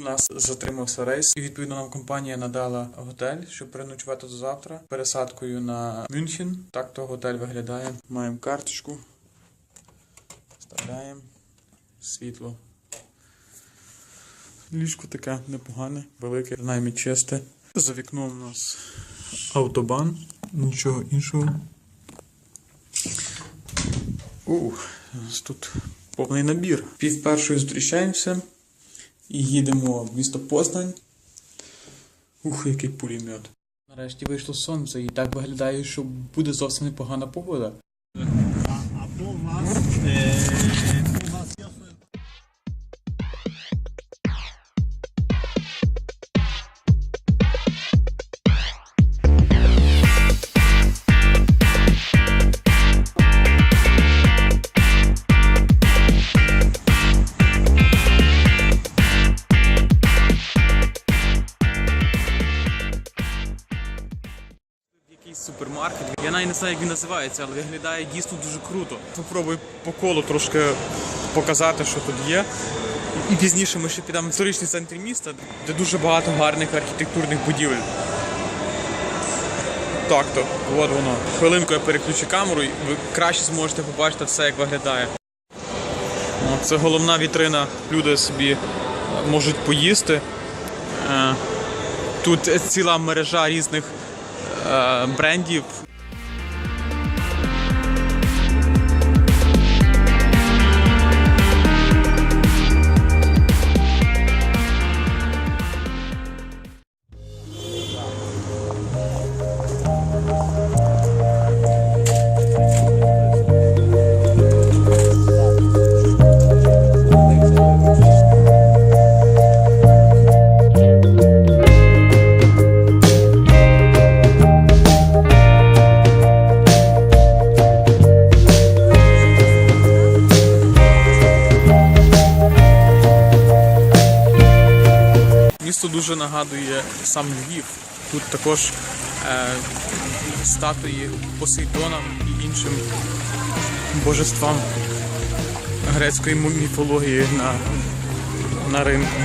Нас затримався рейс, і відповідно нам компанія надала готель, щоб переночувати до завтра. Пересадкою на Мюнхен. Так то готель виглядає. Маємо карточку. Вставляємо. Світло. Ліжко таке непогане, велике, принаймні чисте. За вікном у нас автобан, нічого іншого. Ух, у нас тут повний набір. Пів першої зустрічаємося і їдемо в місто Познань. Ух, який пулемет. Нарешті вийшло сонце і так виглядає, що буде зовсім непогана погода. Або у вас, е, навіть не знаю, як він називається, але виглядає дійсно дуже круто. Попробую по колу трошки показати, що тут є. І пізніше ми ще підемо в історичний центр міста, де дуже багато гарних архітектурних будівель. Так то, от воно. Хвилинку я переключу камеру, і ви краще зможете побачити все, як виглядає. Це головна вітрина. Люди собі е, можуть поїсти. Е, Тут ціла мережа різних е, брендів. Місто дуже нагадує сам Львів. Тут також е, статуї Посейдонам і іншим божествам грецької міфології на, на ринку.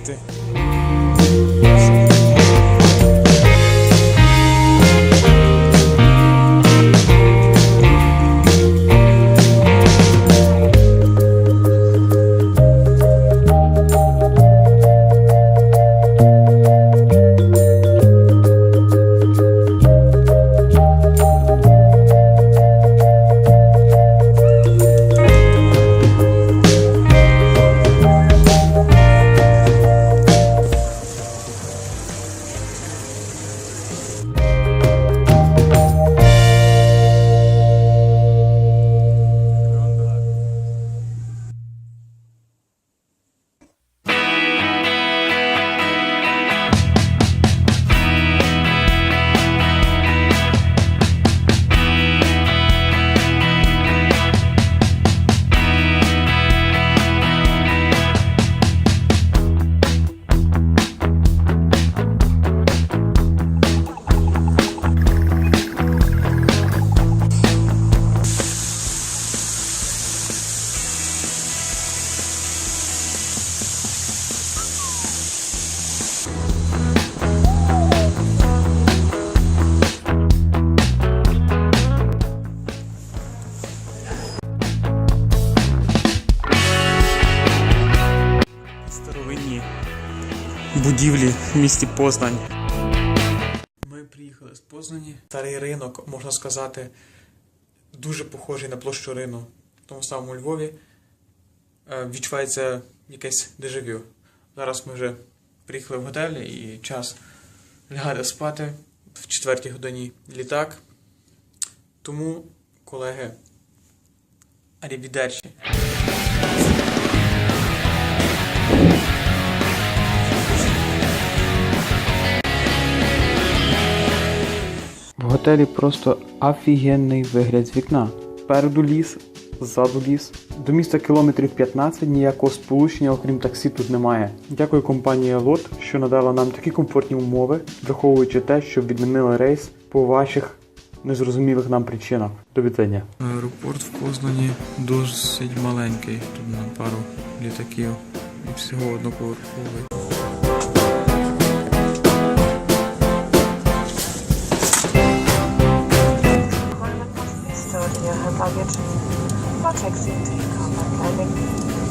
existe. Будівлі в місті Познань. Ми приїхали з Познані. Старий ринок, можна сказати, дуже похожий на площу рину в тому самому Львові. Е, Відчувається якесь дежавю. Зараз ми вже приїхали в готель і час лягати спати в четвертій годині літак. Тому, колеги, арівідерчі. Готелі просто офігенний вигляд з вікна. Спереду ліс, ззаду ліс. До міста кілометрів 15 ніякого сполучення, окрім таксі, тут немає. Дякую компанії Лот, що надала нам такі комфортні умови, враховуючи те, що відмінили рейс по ваших незрозумілих нам причинах. До вітання. Аеропорт в Познані досить маленький. Тут на пару літаків і всього одноповерховий. Latex didn't take on that kind of